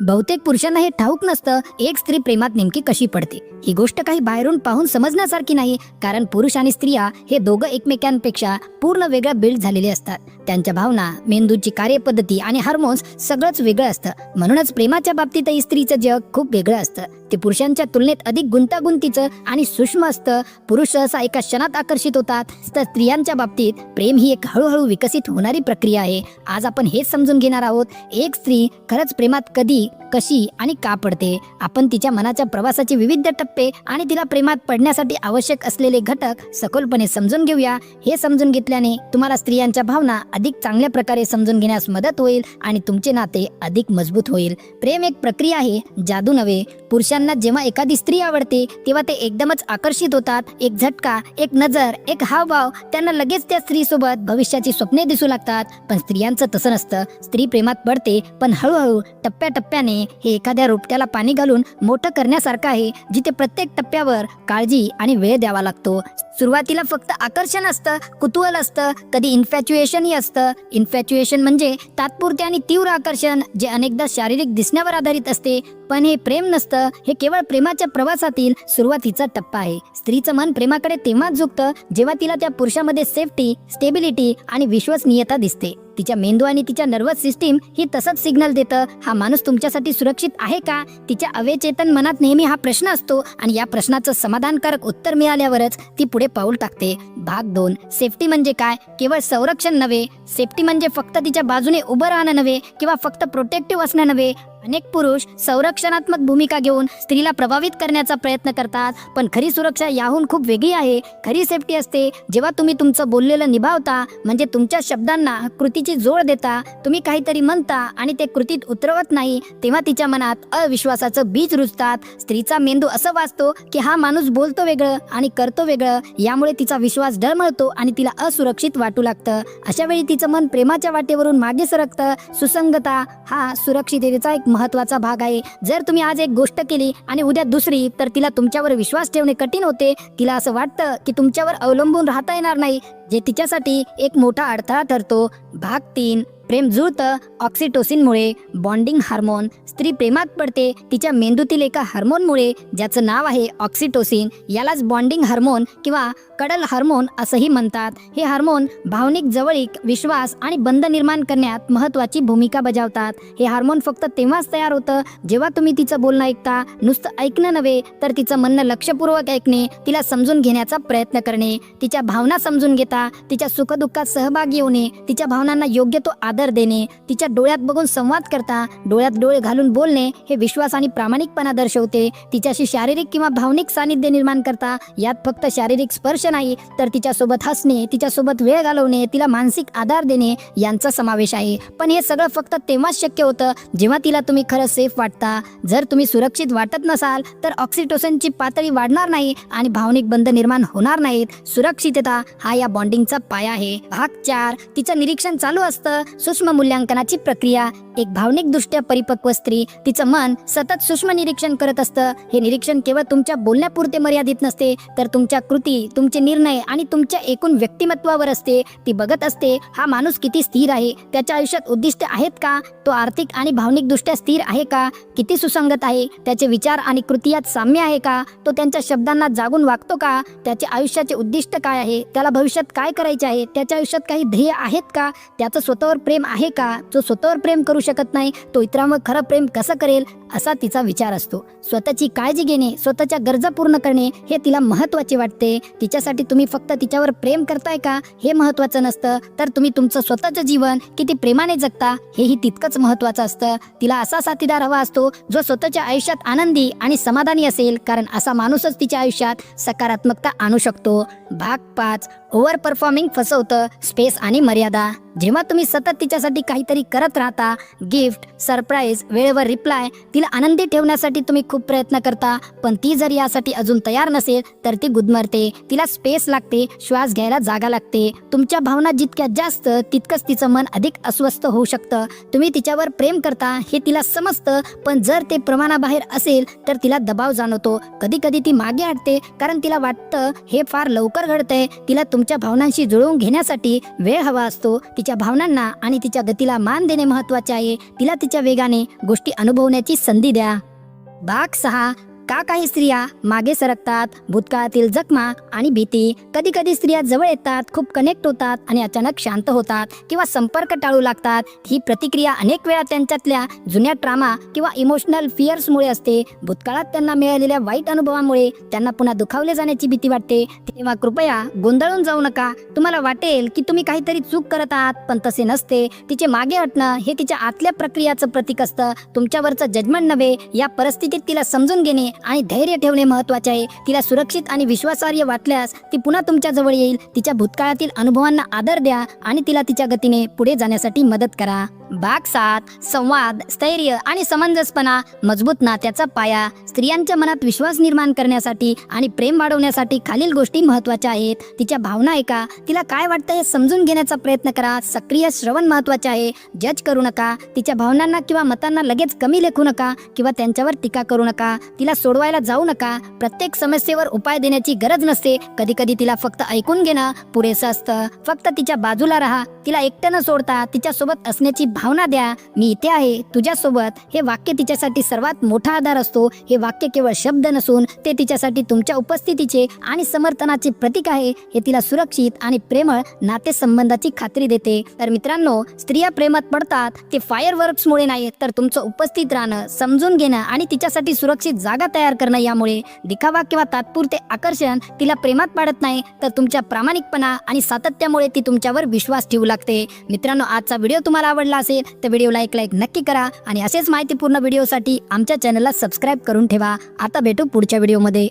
बहुतेक पुरुषांना हे ठाऊक नसतं एक स्त्री प्रेमात नेमकी कशी पडते? ही गोष्ट काही बाहेरून पाहून समजण्यासारखी नाही कारण पुरुष आणि स्त्रिया हे दोघं एकमेकांपेक्षा पूर्ण वेगळ्या बिल्ड झालेले असतात. त्यांच्या भावना मेंदूची कार्यपद्धती आणि हार्मोन्स सगळंच वेगळं असतं. म्हणूनच प्रेमाच्या बाबतीतही स्त्रीचं जग खूप वेगळं असतं. ते पुरुषांच्या तुलनेत अधिक गुंतागुंतीचं आणि सूक्ष्म असतं पुरुष सहसा एका क्षणात आकर्षित होतात. तर स्त्रियांच्या बाबतीत प्रेम ही एक हळूहळू विकसित होणारी प्रक्रिया आहे. आज आपण हेच समजून घेणार आहोत. एक स्त्री खरंच प्रेमात कधी कशी आणि का पडते? आपण तिच्या मनाच्या प्रवासाचे विविध टप्पे आणि तिला प्रेमात पडण्यासाठी आवश्यक असलेले घटक सखोलपणे समजून घेऊया. हे समजून घेतल्याने तुम्हाला स्त्रियांच्या भावना अधिक चांगल्या प्रकारे समजून घेण्यास मदत होईल आणि तुमचे नाते अधिक मजबूत होईल. प्रेम एक प्रक्रिया आहे जादू नव्हे. पुरुषांना जेव्हा एखादी स्त्री आवडते तेव्हा ते एकदमच आकर्षित होतात. एक झटका एक नजर एक हावभाव त्यांना लगेच त्या स्त्रीसोबत भविष्याची स्वप्ने दिसू लागतात. पण स्त्रियांचं तसं नसतं. स्त्री प्रेमात पडते पण हळूहळू टप्प्याटप्प्याने हे एखाद्या रोपट्याला पाणी घालून मोठं करण्यासारखं आहे जिथे प्रत्येक टप्प्यावर काळजी आणि वेळ द्यावा लागतो. सुरुवातीला फक्त आकर्षण असतं कुतूहल असतं कधी इन्फॅच्युएशनही असतं. इन्फॅच्युएशन म्हणजे तात्पुरते आणि तीव्र आकर्षण जे अनेकदा शारीरिक दिसण्यावर आधारित असते. पण हे प्रेम नसतं हे केवळ प्रेमाच्या प्रवासातील सुरुवातीचा टप्पा आहे. स्त्रीचं मन प्रेमाकडे तेव्हाच झुकतं जेव्हा तिला त्या पुरुषामध्ये सेफ्टी स्टेबिलिटी आणि विश्वसनीयता दिसते. तिच्या मेंदू आणि तिच्या नर्वस सिस्टीम ही तसंच सिग्नल देतं. हा माणूस तुमच्यासाठी सुरक्षित आहे का? तिच्या अवेचेतन मनात नेहमी हा प्रश्न असतो आणि या प्रश्नाचं समाधानकारक उत्तर मिळाल्यावरच ती पुढे पाऊल टाकते. भाग दोन. सेफ्टी म्हणजे काय? केवळ संरक्षण नव्हे. सेफ्टी म्हणजे फक्त तिच्या बाजूने उभं राहणं नव्हे किंवा फक्त प्रोटेक्टिव्ह असणं नव्हे. अनेक पुरुष संरक्षणात्मक भूमिका घेऊन स्त्रीला प्रभावित करण्याचा प्रयत्न करतात. पण खरी सुरक्षा याहून खूप वेगळी आहे. खरी सेफ्टी असते. जेव्हा तुम्ही तुमचं बोललेलं निभावता म्हणजे तुमच्या शब्दांना कृतीची जोड देता तुम्ही काहीतरी म्हणता आणि ते कृतीत उतरवत नाही तेव्हा तिच्या मनात अविश्वासाचं बीज रुजतात. स्त्रीचा मेंदू असं वाचतो की हा माणूस बोलतो वेगळं आणि करतो वेगळं यामुळे तिचा विश्वास डळमळतो आणि तिला असुरक्षित वाटू लागतं. अशा वेळी तिचं मन प्रेमाच्या वाटेवरून मागे सरकतं. सुसंगता हा सुरक्षिततेचा एक महत्त्वाचा भाग आहे. जर तुम्ही आज एक गोष्ट केली आणि उद्या दुसरी तर तिला तुमच्यावर विश्वास ठेवणे कठीण होते. तिला असं वाटतं की तुमच्यावर अवलंबून राहता येणार नाही जे तिच्यासाठी एक मोठा अडथळा ठरतो. भाग तीन. प्रेम जुळतं ऑक्सिटोसिनमुळे बॉन्डिंग हार्मोन स्त्री प्रेमात पडते. तिच्या मेंदूतील एका हार्मोनमुळे ज्याचं नाव आहे ऑक्सिटोसिन यालाच बॉन्डिंग हार्मोन किंवा कडल हार्मोन असंही म्हणतात. हे हार्मोन भावनिक जवळीक विश्वास आणि बंध निर्माण करण्यात महत्वाची भूमिका बजावतात. हे हार्मोन फक्त तेव्हाच तयार होतं जेव्हा तुम्ही तिचं बोलणं ऐकता. नुसतं ऐकणं नव्हे तर तिचं म्हणणं लक्षपूर्वक ऐकणे तिला समजून घेण्याचा प्रयत्न करणे तिच्या भावना समजून घेता तिच्या सुखदुःखात सहभागी होणे तिच्या भावनांना योग्य तो आदर देणे तिच्या डोळ्यात बघून संवाद करता डोळ्यात डोळे घालून बोलणे हे विश्वास आणि प्रामाणिकपणा दर्शवते. तिच्याशी शारीरिक किंवा भावनिक सानिध्य निर्माण करता यात फक्त शारीरिक स्पर्श नाही तर तिच्यासोबत हसणे तिच्यासोबत वेळ घालवणे तिला मानसिक आधार देणे यांचा समावेश आहे. पण हे सगळं फक्त तेव्हाच शक्य होतं जेव्हा तिला तुम्ही खरं सेफ वाटता. जर तुम्ही सुरक्षित वाटत नसाल तर ऑक्सिटोसनची पातळी वाढणार नाही आणि भावनिक बंध निर्माण होणार नाहीत. सुरक्षितता हा या बॉन्डिंगचा पाया आहे. भाग चार तिचं निरीक्षण चालू असतं. सूक्ष्म मूल्यांकनाची प्रक्रिया एक भावनिक दृष्ट्या परिपक्व स्त्री तिचं मन सतत सूक्ष्म निरीक्षण करत असतं. हे निरीक्षण केवळ तुमच्या बोलण्यापुरते मर्यादित नसते तर तुमच्या कृती तुमचे निर्णय आणि तुमच्या एकूण व्यक्तिमत्वावर असते. ती बघत असते हा माणूस किती स्थिर आहे त्याच्या आयुष्यात उद्दिष्ट आहेत का? तो आर्थिक आणि भावनिक दृष्ट्या स्थिर आहे का? किती सुसंगत आहे? त्याचे विचार आणि कृती यात साम्य आहे का? तो त्यांच्या शब्दांना जागून वागतो का? त्याचे आयुष्याचे उद्दिष्ट काय आहे? त्याला भविष्यात काय करायचे आहे? त्याच्या आयुष्यात काही ध्येय आहेत का? त्याचं स्वतःवर प्रेम प्रेम आहे का? जो स्वतःवर प्रेम करू शकत नाही तो इतरांवर खरं प्रेम कसं करेल? असा तिचा विचार असतो. स्वतःची काळजी घेणे स्वतःच्या गरजा पूर्ण करणे हे तिला महत्त्वाचे वाटते. तिच्यासाठी तुम्ही फक्त तिच्यावर प्रेम करताय का? हे महत्वाचं नसतं. तर तुम्ही तुमचं स्वतःचं जीवन किती प्रेमाने जगता हेही तितकंच महत्वाचं असतं. तिला असा साथीदार हवा असतो जो स्वतःच्या आयुष्यात आनंदी आणि समाधानी असेल. कारण असा माणूसच तिच्या आयुष्यात सकारात्मकता आणू शकतो. भाग पाच. ओव्हर परफॉर्मिंग फसवतं स्पेस आणि मर्यादा. जेव्हा तुम्ही सतत तिच्यासाठी काहीतरी करत राहता गिफ्ट सरप्राईज वेळेवर रिप्लाय तिला आनंदी ठेवण्यासाठी तुम्ही खूप प्रयत्न करता. पण ती जर यासाठी अजून तयार नसेल तर ती गुदमरते. तिला स्पेस लागते श्वास घ्यायला जागा लागते. तुमच्या भावना जितक्या जास्त तितकंच तिचं मन अधिक अस्वस्थ होऊ शकतं. तुम्ही तिच्यावर प्रेम करता हे तिला समजतं. पण जर ते प्रमाणाबाहेर असेल तर तिला दबाव जाणवतो. कधी कधी ती मागे हटते कारण तिला वाटतं हे फार लवकर घडतंय. तिला तुम तुमच्या भावनांशी जुळवून घेण्यासाठी वेळ हवा असतो. तिच्या भावनांना आणि तिच्या गतीला मान देणे महत्त्वाचे आहे. तिला तिच्या वेगाने गोष्टी अनुभवण्याची संधी द्या. भाग सहा. का काही स्त्रिया मागे सरकतात भूतकाळातील जखमा आणि भीती कधी कधी स्त्रिया जवळ येतात खूप कनेक्ट होतात आणि अचानक शांत होतात किंवा संपर्क टाळू लागतात. ही प्रतिक्रिया अनेक वेळा त्यांच्यातल्या जुन्या ट्रामा किंवा इमोशनल फिअर्समुळे असते. भूतकाळात त्यांना मिळालेल्या वाईट अनुभवामुळे त्यांना पुन्हा दुखावले जाण्याची भीती वाटते. तेव्हा कृपया गोंधळून जाऊ नका. तुम्हाला वाटेल की तुम्ही काहीतरी चूक करत आहात पण तसे नसते. तिचे मागे हटणं हे तिच्या आतल्या प्रक्रियाचं प्रतीक असतं. तुमच्यावरचं जजमेंट नव्हे या परिस्थितीत तिला समजून घेणे आणि धैर्य ठेवणे महत्त्वाचे आहे. तिला सुरक्षित आणि विश्वासार्ह वाटल्यास ती पुन्हा तुमच्याजवळ येईल. तिच्या भूतकाळातील अनुभवांना आदर द्या आणि तिला तिच्या गतीने पुढे जाण्यासाठी मदत करा. भाग सात संवाद स्थैर्य आणि समंजसपणा मजबूत नात्याचा पाया स्त्रियांच्या मनात विश्वास निर्माण करण्यासाठी आणि प्रेम वाढवण्यासाठी खालील गोष्टी महत्त्वाच्या आहेत. तिच्या भावना ऐका. तिला काय वाटतं हे समजून घेण्याचा प्रयत्न करा. सक्रिय श्रवण महत्त्वाचे आहे. जज करू नका. तिच्या भावनांना किंवा मतांना लगेच कमी लेखू नका किंवा त्यांच्यावर टीका करू नका. तिला सोडवायला जाऊ नका. प्रत्येक समस्येवर उपाय देण्याची गरज नसते. कधी कधी तिला फक्त ऐकून घेणं पुरेसं असतं. फक्त तिच्या बाजूला राहा. तिला एकटं न सोडता तिच्यासोबत असण्याची भावना द्या. मी इथे आहे तुझ्यासोबत. हे वाक्य तिच्यासाठी सर्वात मोठा आधार असतो. हे वाक्य केवळ शब्द नसून ते तिच्यासाठी तुमच्या उपस्थितीचे आणि समर्थनाचे प्रतीक आहे. हे तिला सुरक्षित आणि प्रेमळ नातेसंबंधाची खात्री देते. तर मित्रांनो स्त्रिया प्रेमात पडतात ते फायर वर्क्समुळे नाही तर तुमचं उपस्थित राहणं समजून घेणं आणि तिच्यासाठी सुरक्षित जागा तयार करणं यामुळे दिखावा किंवा तात्पुरते आकर्षण तिला प्रेमात पाडत नाही तर तुमच्या प्रामाणिकपणा आणि सातत्यामुळे ती तुमच्यावर विश्वास ठेवू लागते. मित्रांनो आजचा व्हिडिओ तुम्हाला आवडला असेल तर व्हिडिओला एक लाईक नक्की करा आणि असेच माहितीपूर्ण व्हिडिओसाठी आमच्या चॅनलला सबस्क्राईब करून ठेवा. आता भेटू पुढच्या व्हिडिओमध्ये.